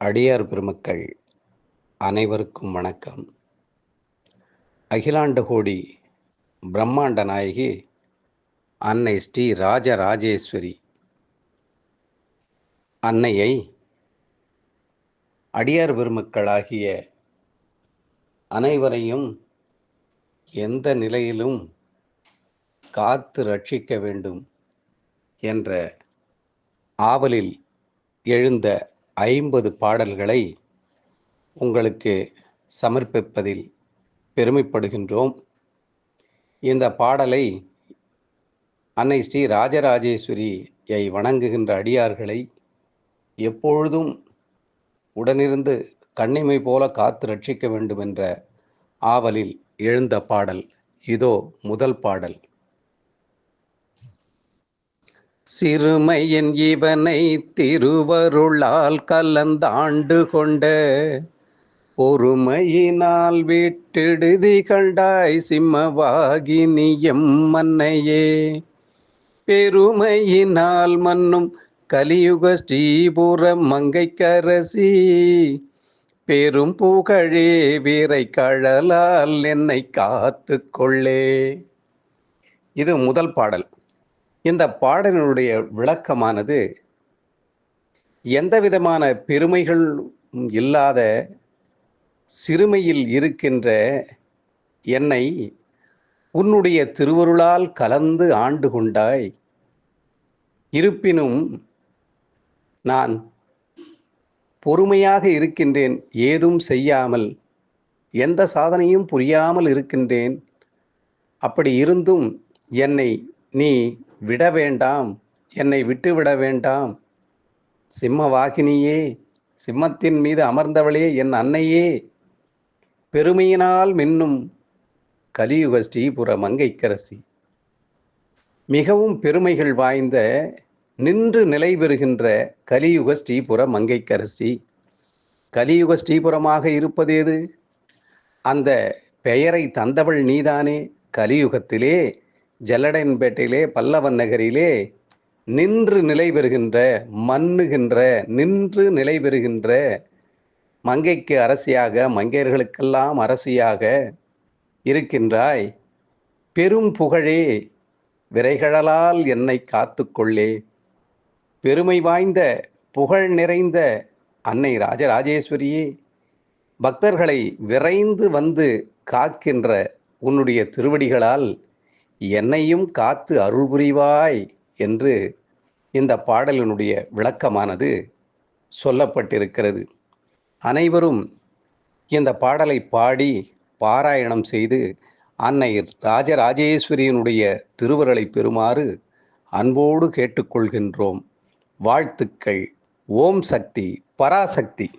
அடியார் பெருமக்கள் அனைவருக்கும் வணக்கம். அகிலாண்டகோடி பிரம்மாண்ட நாயகி அன்னை ஸ்ரீ ராஜராஜேஸ்வரி அன்னையை அடியார் பெருமக்களாகிய அனைவரையும் எந்த நிலையிலும் காத்து ரட்சிக்க வேண்டும் என்ற ஆவலில் எழுந்த ஐம்பது பாடல்களை உங்களுக்கு சமர்ப்பிப்பதில் பெருமைப்படுகின்றோம். இந்த பாடலை அன்னை ஸ்ரீ ராஜராஜேஸ்வரியை வணங்குகின்ற அடியார்களை எப்பொழுதும் உடனிருந்து கண்ணிமை போல காத்து ரட்சிக்க வேண்டும் என்ற ஆவலில் எழுந்த பாடல் இதோ முதல் பாடல். சிறுமையின் இவனை திருவருளால் கலந்தாண்டு கொண்ட பொறுமையினால் விட்டெடுதி கண்டாய் சிம்மவாகினியம் மன்னையே. பெருமையினால் மன்னும் கலியுக ஸ்ரீபுர மங்கைக்கரசி. பெரும் புகழே வீரை கழலால் என்னை காத்து கொள்ளே. இது முதல் பாடல். இந்த பாடலினுடைய விளக்கமானது எந்த விதமான பெருமைகள் இல்லாத சிறுமையில் இருக்கின்ற என்னை உன்னுடைய திருவருளால் கலந்து ஆண்டு கொண்டாய். இருப்பினும் நான் பொறுமையாக இருக்கின்றேன் ஏதும் செய்யாமல் எந்த சாதனையும் புரியாமல் இருக்கின்றேன். அப்படி இருந்தும் என்னை நீ விட வேண்டாம். என்னை விட்டு விட வேண்டாம். சிம்ம வாகினியே சிம்மத்தின் மீது அமர்ந்தவளே என் அன்னையே. பெருமையினால் மின்னும் கலியுக ஸ்ரீபுர மங்கைக்கரசி. மிகவும் பெருமைகள் வாய்ந்த நின்று நிலை பெறுகின்ற கலியுக ஸ்ரீபுர மங்கைக்கரசி. கலியுக ஸ்ரீபுரமாக இருப்பதேது? அந்த பெயரை தந்தவள் நீதானே கலியுகத்திலே. ஜல்லடன்பேட்டையிலே பல்லவன் நகரிலே நின்று நிலை பெறுகின்ற மன்னுகின்ற நின்று நிலை பெறுகின்ற மங்கைக்கு அரசியாக மங்கையர்களுக்கெல்லாம் அரசியாக இருக்கின்றாய். பெரும் புகழே விரைகழலால் என்னை காத்து கொள்ளே பெருமை வாய்ந்த புகழ் நிறைந்த அன்னை ராஜராஜேஸ்வரியே பக்தர்களை விரைந்து வந்து காக்கின்ற உன்னுடைய திருவடிகளால் என்னையும் காத்து அருள் புரிவாய் என்று இந்த பாடலினுடைய விளக்கமானது சொல்லப்பட்டிருக்கிறது. அனைவரும் இந்த பாடலை பாடி பாராயணம் செய்து அன்னை ராஜராஜேஸ்வரியினுடைய திருவருளை பெறுமாறு அன்போடு கேட்டுக்கொள்கின்றோம். வாழ்த்துக்கள். ஓம் சக்தி. பராசக்தி.